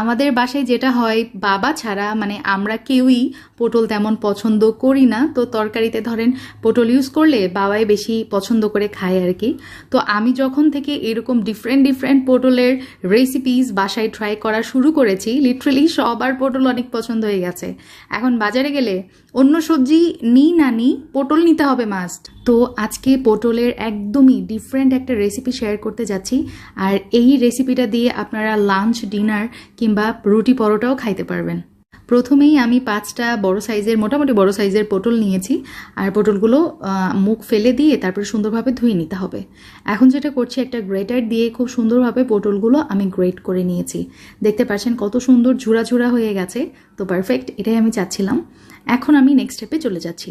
আমাদের বাসায় যেটা হয়, বাবা ছাড়া মানে আমরা কেউই পটল তেমন পছন্দ করি না। তো তরকারিতে ধরেন পটল ইউজ করলে বাবাই বেশি পছন্দ করে খায় আর কি। তো আমি যখন থেকে এরকম ডিফারেন্ট ডিফারেন্ট পটলের রেসিপিস বাসায় ট্রাই করা শুরু করেছি লিটারেলি সবার পটল অনেক পছন্দ হয়ে গেছে। এখন বাজারে গেলে অন্য সবজি নিই না নিই পটল নিতে হবে মাস্ট তো আজকে পটলের একদমই ডিফারেন্ট একটা রেসিপি শেয়ার করতে যাচ্ছি। আর এই রেসিপিটা দিয়ে আপনারা লাঞ্চ ডিনার কিংবা রুটি পরোটাও খাইতে পারবেন। প্রথমেই আমি পাঁচটা বড় সাইজের মোটামুটি বড় সাইজের পটল নিয়েছি। আর পটলগুলো মুখ ফেলে দিয়ে তারপরে সুন্দরভাবে ধুয়ে নিতে হবে। এখন যেটা করছি, একটা গ্রেটার দিয়ে খুব সুন্দরভাবে পটলগুলো আমি গ্রেট করে নিয়েছি। দেখতে পাচ্ছেন কত সুন্দর ঝুরা ঝুরা হয়ে গেছে। তো পারফেক্ট এটাই আমি চাচ্ছিলাম। এখন আমি নেক্সট স্টেপে চলে যাচ্ছি।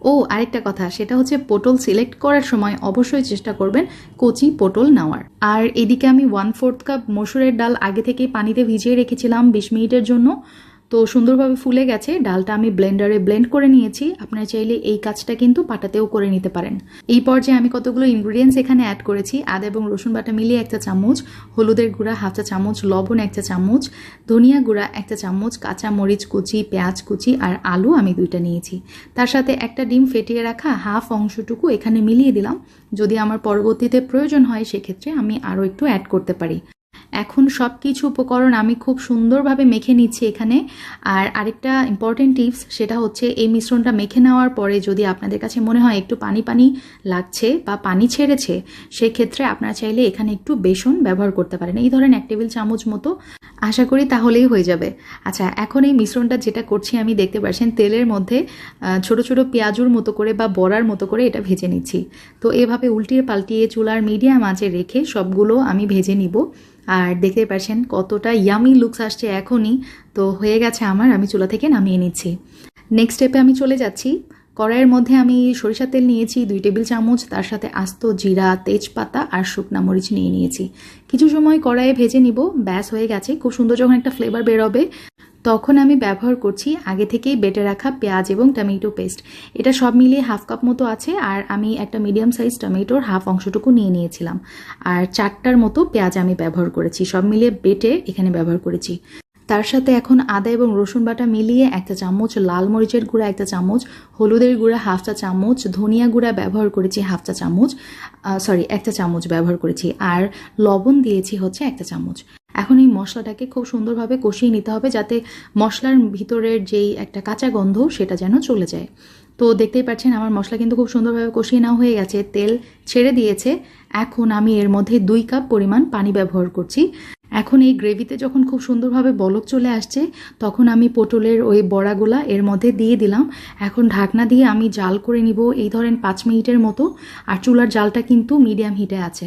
ও, আরেকটা কথা, সেটা হচ্ছে পটল সিলেক্ট করার সময় অবশ্যই চেষ্টা করবেন কচি পটল নেওয়ার। আর এদিকে আমি ওয়ান ফোর্থ কাপ মসুরের ডাল আগে থেকে পানিতে ভিজিয়ে রেখেছিলাম বিশ মিনিটের জন্য। তো সুন্দরভাবে ফুলে গেছে। ডালটা আমি ব্লেন্ডারে ব্লেন্ড করে নিয়েছি। আপনারা চাইলে এই কাজটা কিন্তু পাটাতেও করে নিতে পারেন। এই পর্যায়ে আমি কতগুলো ইনগ্রিডিয়েন্টস এখানে অ্যাড করেছি। আদা এবং রসুন বাটা মিলিয়ে একটা চামচ, হলুদের গুঁড়া হাফ চা চামচ, লবণ একটা চামচ, ধনিয়া গুঁড়া একটা চামচ, কাঁচা মরিচ কুচি, পেঁয়াজ কুচি আর আলু আমি দুইটা নিয়েছি। তার সাথে একটা ডিম ফেটিয়ে রাখা হাফ অংশটুকু এখানে মিলিয়ে দিলাম। যদি আমার পরবর্তীতে প্রয়োজন হয়, সেক্ষেত্রে আমি আরও একটু অ্যাড করতে পারি। এখন সব কিছু উপকরণ আমি খুব সুন্দরভাবে মেখে নিচ্ছি এখানে। আর আরেকটা ইম্পর্টেন্ট টিপস সেটা হচ্ছে এই মিশ্রণটা মেখে নেওয়ার পরে যদি আপনাদের কাছে মনে হয় একটু পানি পানি লাগছে বা পানি ছেড়েছে, সেক্ষেত্রে আপনারা চাইলে এখানে একটু বেসন ব্যবহার করতে পারেন। এই ধরেন এক টেবিল চামচ মতো। আশা করি তাহলেই হয়ে যাবে। আচ্ছা এখন এই মিশ্রণটা যেটা করছি আমি দেখতে পাচ্ছেন তেলের মধ্যে ছোট ছোট পেঁয়াজুর মতো করে বা বড়ার মতো করে এটা ভেজে নিচ্ছি। তো এভাবে উল্টিয়ে পাল্টিয়ে চুলার মিডিয়াম আঁচে রেখে সবগুলো আমি ভেজে নিব। আর দেখতে পাচ্ছেন কতটা ইয়ামি লুকস আসছে এখনই। তো হয়ে গেছে আমার, আমি চুলা থেকে নামিয়ে নিচ্ছি। নেক্সট স্টেপে আমি চলে যাচ্ছি। কড়াইয়ের মধ্যে আমি সরিষার তেল নিয়েছি, দুই টেবিল চামচ, তার সাথে আস্ত জিরা, তেজপাতা আর শুকনা মরিচ নিয়ে নিয়েছি। কিছু সময় কড়াইয়ে ভেজে নিব, ব্যাস হয়ে গেছে। খুব সুন্দর যখন একটা ফ্লেভার বেরোবে তখন আমি ব্যবহার করছি আগে থেকেই বেটে রাখা পেঁয়াজ এবং টমেটো পেস্ট। এটা সব মিলিয়ে হাফ কাপ মতো আছে আর আমি একটা মিডিয়াম সাইজ টমেটোর হাফ অংশটুকু নিয়ে নিয়েছিলাম। আর চারটার মতো পেঁয়াজ আমি ব্যবহার করেছি, সব মিলিয়ে বেটে এখানে ব্যবহার করেছি। তার সাথে এখন আদা এবং রসুন বাটা মিলিয়ে একটা চামচ লাল মরিচের গুঁড়া, একটা চামচ হলুদের গুঁড়া, হাফ চা চামচ ধনিয়া গুঁড়া ব্যবহার করেছি, হাফ চা চামচ সরি একটা চামচ ব্যবহার করেছি। আর লবণ দিয়েছি হচ্ছে একটা চামচ। এখন এই মশলাটাকে খুব সুন্দরভাবে কষিয়ে নিতে হবে যাতে মশলার ভিতরের যেই একটা কাঁচা গন্ধ সেটা যেন চলে যায়। তো দেখতেই পাচ্ছেন আমার মশলা কিন্তু খুব সুন্দরভাবে কষিয়ে নেওয়া হয়ে গেছে, তেল ছেড়ে দিয়েছে। এখন আমি এর মধ্যে দুই কাপ পরিমাণ পানি ব্যবহার করছি। এখন এই গ্রেভিতে যখন খুব সুন্দরভাবে বলক চলে আসছে, তখন আমি পটলের ওই বড়াগুলা এর মধ্যে দিয়ে দিলাম। এখন ঢাকনা দিয়ে আমি জাল করে নিব এই ধরেন পাঁচ মিনিটের মতো। আর চুলার জালটা কিন্তু মিডিয়াম হিটে আছে।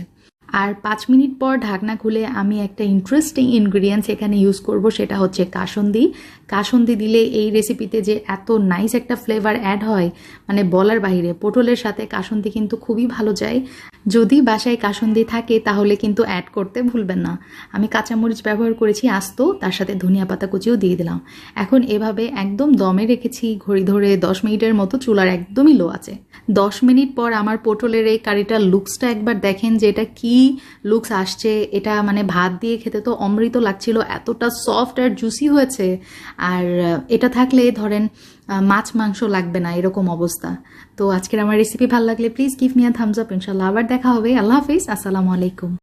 আর পাঁচ মিনিট পর ঢাকনা খুলে আমি একটা ইন্টারেস্টিং ইনগ্রিডিয়েন্টস এখানে ইউজ করব, সেটা হচ্ছে কাসন্দি। কাসন্দি দিলে এই রেসিপিতে যে এত নাইস একটা ফ্লেভার অ্যাড হয় মানে বলার বাইরে পটলের সাথে কাসন্দি কিন্তু খুবই ভালো যায়। যদি বাসায় কাসন্দি থাকে, তাহলে কিন্তু অ্যাড করতে ভুলবেন না। আমি কাঁচামরিচ ব্যবহার করেছি আস্ত, তার সাথে ধনিয়া পাতা কুচিও দিয়ে দিলাম। এখন এভাবে একদম দমে রেখেছি, ঘড়ি ধরে দশ মিনিটের মতো চুলার একদমই লো আছে। দশ মিনিট পর আমার পটলের এই কারিটার লুকসটা একবার দেখেন যে এটা কি লুকস আসছে। এটা মানে ভাত দিয়ে খেতে তো অমৃত লাগছিল, এতটা সফট আর জুসি হয়েছে। আর এটা থাকলে ধরেন মাছ মাংস লাগবে না, এরকম অবস্থা। তো আজকের আমার রেসিপি ভালো লাগলে please give me a thumbs up ইনশাল্লাহ আবার দেখা হবে। আল্লাহ হাফিজ। আসসালামু আলাইকুম।